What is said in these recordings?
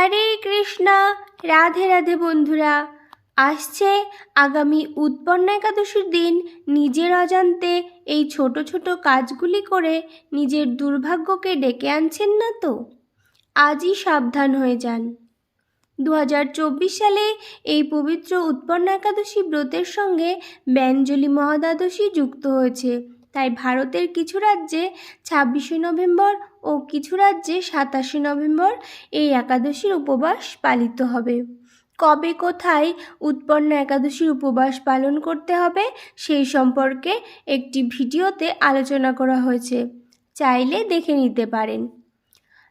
হরে কৃষ্ণা। রাধে রাধে বন্ধুরা। আসছে আগামী উৎপন্ন একাদশীর দিন। নিজের অজান্তে এই ছোট ছোট কাজগুলি করে নিজের দুর্ভাগ্যকে ডেকে আনছেন না তো? আজই সাবধান হয়ে যান। দু হাজার চব্বিশ সালে এই পবিত্র উৎপন্ন একাদশী ব্রতের সঙ্গে ব্যঞ্জলি মহাদ্বাদশী যুক্ত হয়েছে। তাই ভারতের কিছু রাজ্যে ছাব্বিশে নভেম্বর ও কিছু রাজ্যে সাতাশে নভেম্বর এই একাদশীর উপবাস পালিত হবে। কবে কোথায় উৎপন্ন একাদশীর উপবাস পালন করতে হবে সেই সম্পর্কে একটি ভিডিওতে আলোচনা করা হয়েছে। চাইলে দেখে নিতে পারেন।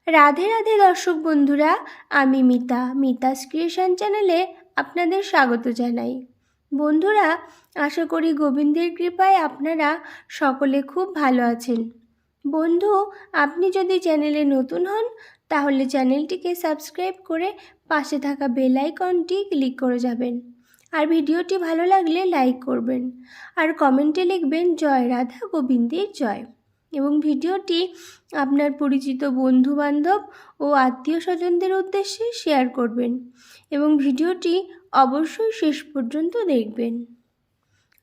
রাধে রাধে দর্শক বন্ধুরা, আমি মিতা, মিতাস ক্রিয়েশন চ্যানেলে আপনাদের স্বাগত জানাই। বন্ধুরা, আশা করি গোবিন্দের কৃপায় আপনারা সকলে খুব ভালো আছেন। বন্ধু, আপনি যদি চ্যানেলে নতুন হন, তাহলে চ্যানেলটিকে সাবস্ক্রাইব করে পাশে থাকা বেল আইকনটি ক্লিক করে যাবেন। আর ভিডিওটি ভালো লাগলে লাইক করবেন। আর কমেন্টে লিখবেন, জয় রাধা গোবিন্দের জয়। এবং ভিডিওটি আপনার পরিচিত বন্ধু বান্ধব ও আত্মীয় স্বজনদের উদ্দেশ্যে শেয়ার করবেন এবং ভিডিওটি অবশ্যই শেষ পর্যন্ত দেখবেন।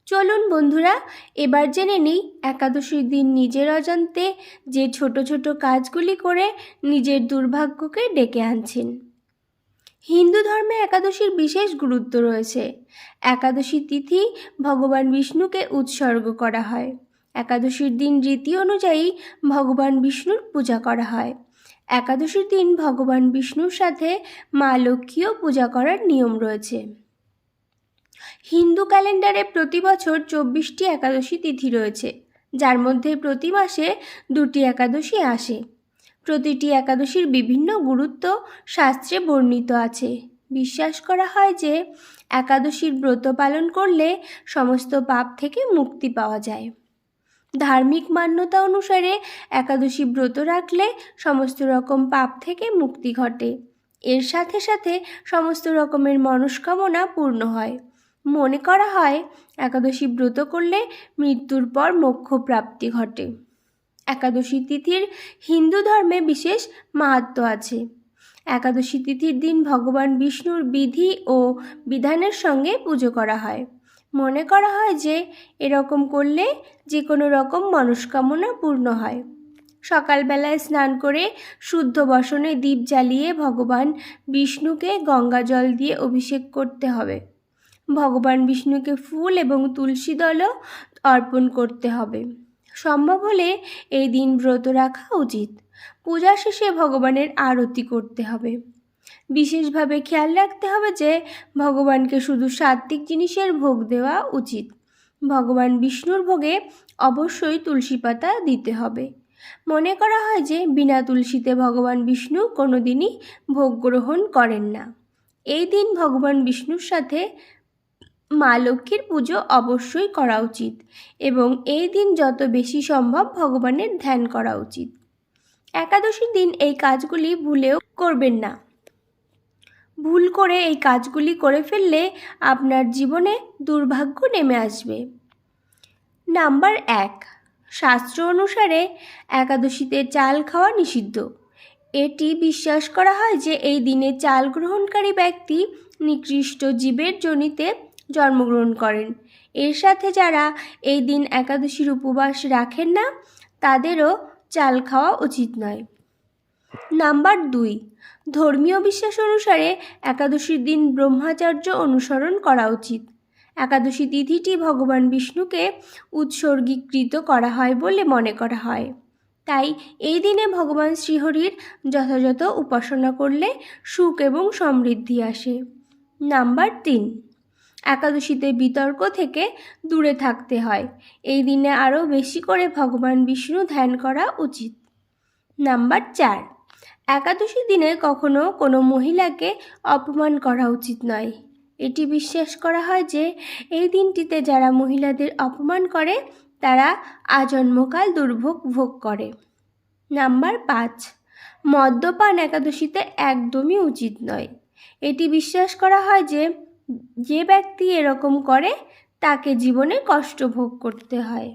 চলুন বন্ধুরা, এবার জেনে নিই একাদশীর দিন নিজের অজান্তে যে ছোট ছোট কাজগুলি করে নিজের দুর্ভাগ্যকে ডেকে আনছেন। হিন্দু ধর্মে একাদশীর বিশেষ গুরুত্ব রয়েছে। একাদশী তিথি ভগবান বিষ্ণুকে উৎসর্গ করা হয়। একাদশীর দিন রীতি অনুযায়ী ভগবান বিষ্ণুর পূজা করা হয়। একাদশীর দিন ভগবান বিষ্ণুর সাথে মা লক্ষ্মীও পূজা করার নিয়ম রয়েছে। হিন্দু ক্যালেন্ডারে প্রতি বছর চব্বিশটি একাদশী তিথি রয়েছে, যার মধ্যে প্রতি মাসে দুটি একাদশী আসে। প্রতিটি একাদশীর বিভিন্ন গুরুত্ব শাস্ত্রে বর্ণিত আছে। বিশ্বাস করা হয় যে একাদশীর ব্রত পালন করলে সমস্ত পাপ থেকে মুক্তি পাওয়া যায়। ধার্মিক মান্যতা অনুসারে একাদশী ব্রত রাখলে সমস্ত রকম পাপ থেকে মুক্তি ঘটে। এর সাথে সাথে সমস্ত রকমের মনস্কামনা পূর্ণ হয়। মনে করা হয়, একাদশী ব্রত করলে মৃত্যুর পর মোক্ষ প্রাপ্তি ঘটে। একাদশী তিথির হিন্দু ধর্মে বিশেষ মাহাত্ম আছে। একাদশী তিথির দিন ভগবান বিষ্ণুর বিধি ও বিধানের সঙ্গে পুজো করা হয়। মনে করা হয় যে, এরকম করলে যে কোনো রকম মনস্কামনা পূর্ণ হয়। সকালবেলায় স্নান করে শুদ্ধ বসনে দীপ জ্বালিয়ে ভগবান বিষ্ণুকে গঙ্গা জল দিয়ে অভিষেক করতে হবে। ভগবান বিষ্ণুকে ফুল এবং তুলসী দলও অর্পণ করতে হবে। সম্ভব হলে এই দিন ব্রত রাখা উচিত। পূজা শেষে ভগবানের আরতি করতে হবে। বিশেষভাবে খেয়াল রাখতে হবে যে ভগবানকে শুধু সাত্ত্বিক জিনিসের ভোগ দেওয়া উচিত। ভগবান বিষ্ণুর ভোগে অবশ্যই তুলসী পাতা দিতে হবে। মনে করা হয় যে বিনা তুলসীতে ভগবান বিষ্ণু কোনো দিনই ভোগ গ্রহণ করেন না। এই দিন ভগবান বিষ্ণুর সাথে মা লক্ষ্মীর পুজো অবশ্যই করা উচিত এবং এই দিন যত বেশি সম্ভব ভগবানের ধ্যান করা উচিত। একাদশীর দিন এই কাজগুলি ভুলেও করবেন না। ভুল করে এই কাজগুলি করে ফেললে আপনার জীবনে দুর্ভাগ্য নেমে আসবে। নাম্বার এক, শাস্ত্র অনুসারে একাদশীতে চাল খাওয়া নিষিদ্ধ। এটি বিশ্বাস করা হয় যে এই দিনে চাল গ্রহণকারী ব্যক্তি নিকৃষ্ট জীবের জনিতে জন্মগ্রহণ করেন। এর সাথে যারা এই দিন একাদশীর উপবাস রাখেন না, তাদেরও চাল খাওয়া উচিত নয়। নাম্বার দুই, ধর্মীয় বিশ্বাস অনুসারে একাদশীর দিন ব্রহ্মাচার্য অনুসরণ করা উচিত। একাদশী তিথিটি ভগবান বিষ্ণুকে উৎসর্গীকৃত করা হয় বলে মনে করা হয়। তাই এই দিনে ভগবান শ্রীহরির যথাযথ উপাসনা করলে সুখ এবং সমৃদ্ধি আসে। নাম্বার তিন, একাদশীতে বিতর্ক থেকে দূরে থাকতে হয়। এই দিনে আরও বেশি করে ভগবান বিষ্ণু ধ্যান করা উচিত। নাম্বার চার একাদশী দিনে কখনো কোনো মহিলাকে অপমান করা উচিত নয়। এটি বিশ্বাস করা হয় যে, এই দিনটিতে যারা মহিলাদের অপমান করে, তারা আজন্মকাল দুর্ভোগ ভোগ করে। নাম্বার পাঁচ, মদ্যপান একাদশীতে একদমই উচিত নয়। এটি বিশ্বাস করা হয় যে যে ব্যক্তি এরকম করে, তাকে জীবনে কষ্ট ভোগ করতে হয়।